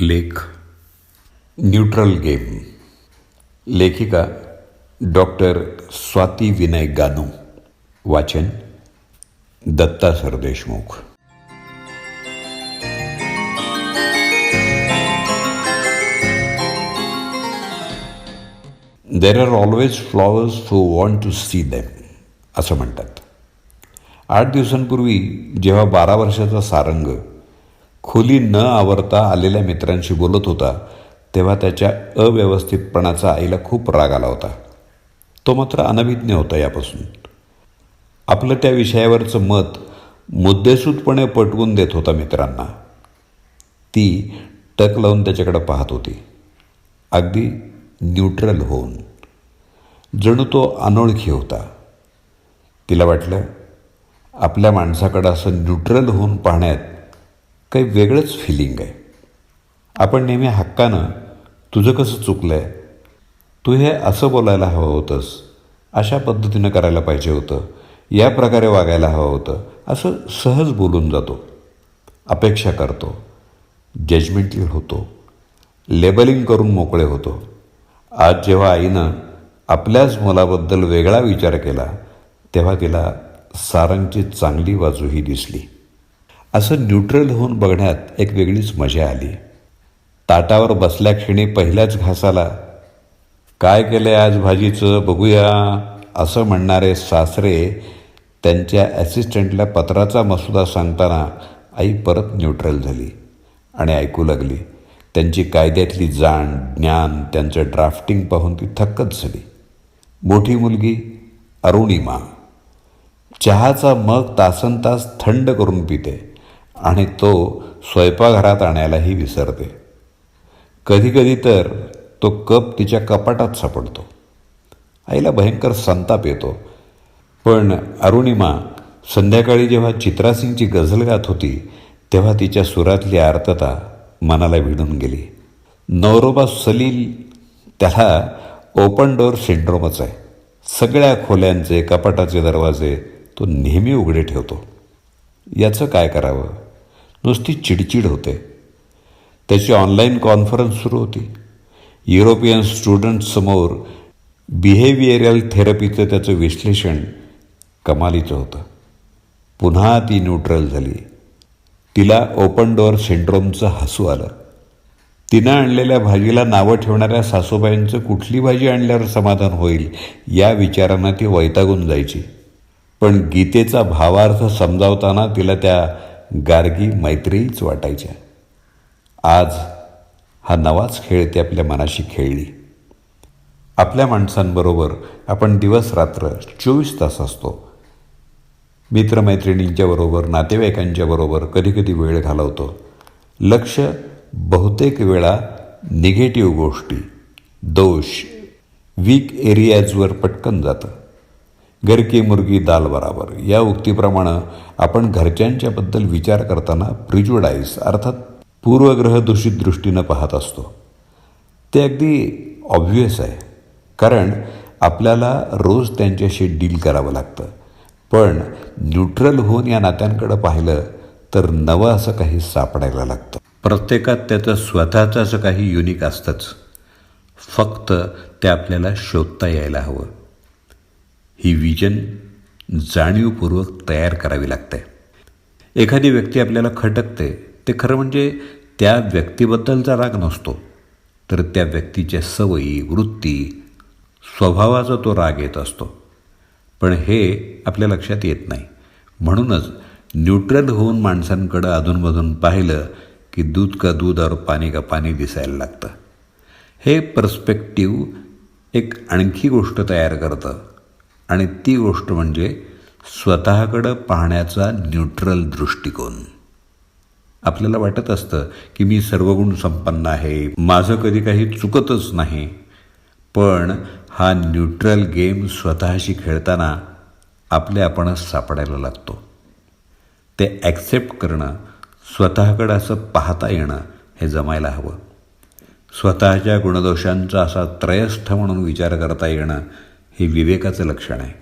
लेख, neutral game, लेखिका doctor Swati Vinay Ganu, वाचन Datta Sardeshmukh. There are always flowers who want to see them असं म्हणतात. आठ दिवसांपूर्वी जेव्हा बारा वर्षाचा सारंग खोली न आवरता आलेल्या मित्रांशी बोलत होता तेव्हा त्याच्या अव्यवस्थितपणाचा आईला खूप राग आला होता. तो मात्र अनभिज्ञ होता यापासून. आपलं त्या विषयावरचं मत मुद्देसूदपणे पटवून देत होता मित्रांना. ती टक लावून त्याच्याकडे पाहत होती. अगदी न्यूट्रल होऊन. जणू तो अनोळखी होता. तिला वाटलं आपल्या माणसाकडं असं न्यूट्रल होऊन पाहण्यात काही वेगळंच फिलिंग आहे. आपण नेहमी हक्कानं तुझं कसं चुकलं आहे तू हे असं बोलायला हवं होतंस. अशा पद्धतीनं करायला पाहिजे होतं. या प्रकारे वागायला हवं होतं. असं सहज बोलून जातो. अपेक्षा करतो. जजमेंटली होतो. लेबलिंग करून मोकळे होतो. आज जेव्हा आईनं आपल्याच मुलाबद्दल वेगळा विचार केला तेव्हा तिला सारंगची चांगली बाजूही दिसली. असं न्यूट्रल होऊन बघण्यात एक वेगळीच मजा आली. ताटावर बसल्याक्षणी पहिल्याच घासाला काय केलं आज भाजीचं? बघूया असं म्हणणारे सासरे त्यांच्या ॲसिस्टंटला पत्राचा मसुदा सांगताना आई परत न्यूट्रल झाली आणि ऐकू लागली. त्यांची कायद्यातली जाण ज्ञान त्यांचं ड्राफ्टिंग पाहून ती थक्कच झाली. मोठी मुलगी अरुणिमा चहाचा मग तासन तास थंड करून पिते. आणि तो स्वयंपाकघरात आणायलाही विसरते. कधीकधी तर तो कप तिच्या कपाटात सापडतो. आईला भयंकर संताप येतो. पण अरुणिमा संध्याकाळी जेव्हा चित्रासिंगची गझल गात होती तेव्हा तिच्या सुरातली आर्तता मनाला भिडून गेली. नवरोबा सलील त्याला ओपन डोअर सिंड्रोमच आहे. सगळ्या खोल्यांचे कपाटाचे दरवाजे तो नेहमी उघडे ठेवतो. याचं काय करावं? नुसती चिडचिड होते. त्याची ऑनलाईन कॉन्फरन्स सुरू होती. युरोपियन स्टुडंट्ससमोर बिहेवियरल थेरपीचं त्याचं विश्लेषण कमालीचं होतं. पुन्हा ती न्यूट्रल झाली. तिला ओपन डोअर सिंड्रोमचं हसू आलं. तिनं आणलेल्या भाजीला नावं ठेवणाऱ्या सासूबाईंचं कुठली भाजी आणल्यावर समाधान होईल या विचारांना ती वैतागून जायची. पण गीतेचा भावार्थ समजावताना तिला त्या गार्गी मैत्रीच वाटायच्या. आज हा नवाच खेळ ते आपल्या मनाशी खेळली. आपल्या माणसांबरोबर आपण दिवस रात्र चोवीस तास असतो. मित्रमैत्रिणींच्याबरोबर नातेवाईकांच्याबरोबर कधीकधी वेळ घालवतो. लक्ष बहुतेक वेळा निगेटिव्ह गोष्टी दोष वीक एरियाजवर पटकन जातं. घर की मुर्गी दाल बराबर. या उक्तीप्रमाणे आपण घरच्यांच्याबद्दल विचार करताना प्रिज्युडाईज अर्थात पूर्वग्रह दूषित दृष्टीनं पाहत असतो. ते अगदी ऑब्व्हियस आहे. कारण आपल्याला रोज त्यांच्याशी डील करावं लागतं. पण न्यूट्रल होऊन या नात्यांकडं पाहिलं तर नवं असं काही सापडायला लागतं. प्रत्येकात त्याचं स्वतःचं असं काही युनिक असतंच. फक्त ते आपल्याला शोधता यायला हवं. ही विजन जाणीवपूर्वक तयार करावी लागते. एखादी व्यक्ती आपल्याला खटकते ते खरं म्हणजे त्या व्यक्तीबद्दलचा राग नसतो तर त्या व्यक्तीच्या सवयी वृत्ती स्वभावाचा तो राग येत असतो. पण हे आपल्या लक्षात येत नाही. म्हणूनच न्यूट्रल होऊन माणसांकडं अधूनमधून पाहिलं की दूध का दूध और पाणी का पाणी दिसायला लागतं. हे पर्स्पेक्टिव्ह एक आणखी गोष्ट तयार करतं. आणि ती गोष्ट म्हणजे स्वतःकडं पाहण्याचा न्यूट्रल दृष्टिकोन. आपल्याला वाटत असतं की मी सर्वगुण संपन्न आहे माझं कधी काही चुकतच नाही पण हा न्यूट्रल गेम स्वतःशी खेळताना आपले आपणच सापडायला लागतो. ते ॲक्सेप्ट करणं स्वतःकडं असं पाहता येणं हे जमायला हवं. स्वतःच्या गुणदोषांचा असा त्रयस्थ म्हणून विचार करता येणं हे विवेकाचं लक्षण आहे.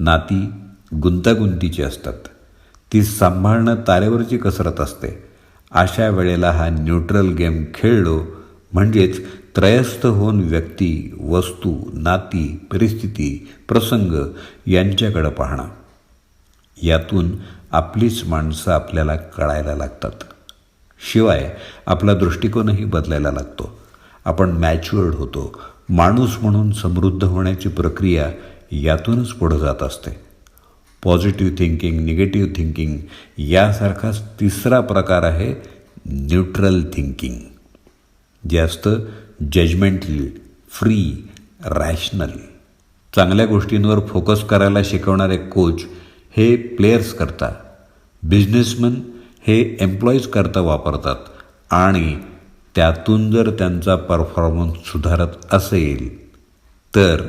नाती गुंतागुंतीची असतात. ती सांभाळणं तारेवरची कसरत असते. अशा वेळेला हा न्यूट्रल गेम खेळलो म्हणजेच त्रयस्थ होऊन व्यक्ती वस्तू नाती परिस्थिती प्रसंग यांच्याकडं पाहणं. यातून आपलीच माणसं आपल्याला कळायला लागतात. शिवाय आपला दृष्टिकोनही बदलायला लागतो. आपण मॅच्युअर्ड होतो. माणूस म्हणून समृद्ध होण्याची प्रक्रिया यातूनच पुढं जात असते. पॉझिटिव्ह थिंकिंग निगेटिव्ह थिंकिंग यासारखाच तिसरा प्रकार आहे न्यूट्रल थिंकिंग जे असतं जजमेंटल फ्री रॅशनल चांगल्या गोष्टींवर फोकस करायला शिकवणारे कोच हे प्लेयर्स करता बिझनेसमन हे एम्प्लॉईज करता वापरतात. आणि त्यातून जर त्यांचा परफॉर्मन्स सुधारत असेल तर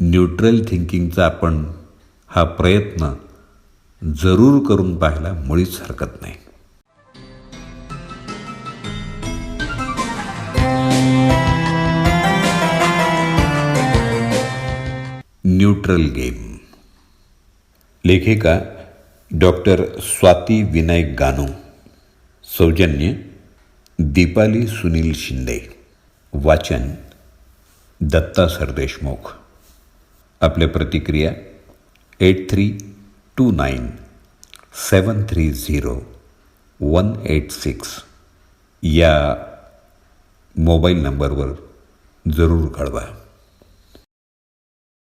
न्यूट्रल थिंकिंगचा आपण हा प्रयत्न जरूर करून पाहायला मुळीच हरकत नाही. न्यूट्रल गेम लेखिका डॉक्टर स्वाती विनायक गानू सौजन्य दीपाली सुनील शिंदे. वाचन दत्ता सरदेशमुख. आपल्या प्रतिक्रिया eight three two nine seven three zero one eight six. या मोबाईल नंबरवर जरूर कळवा.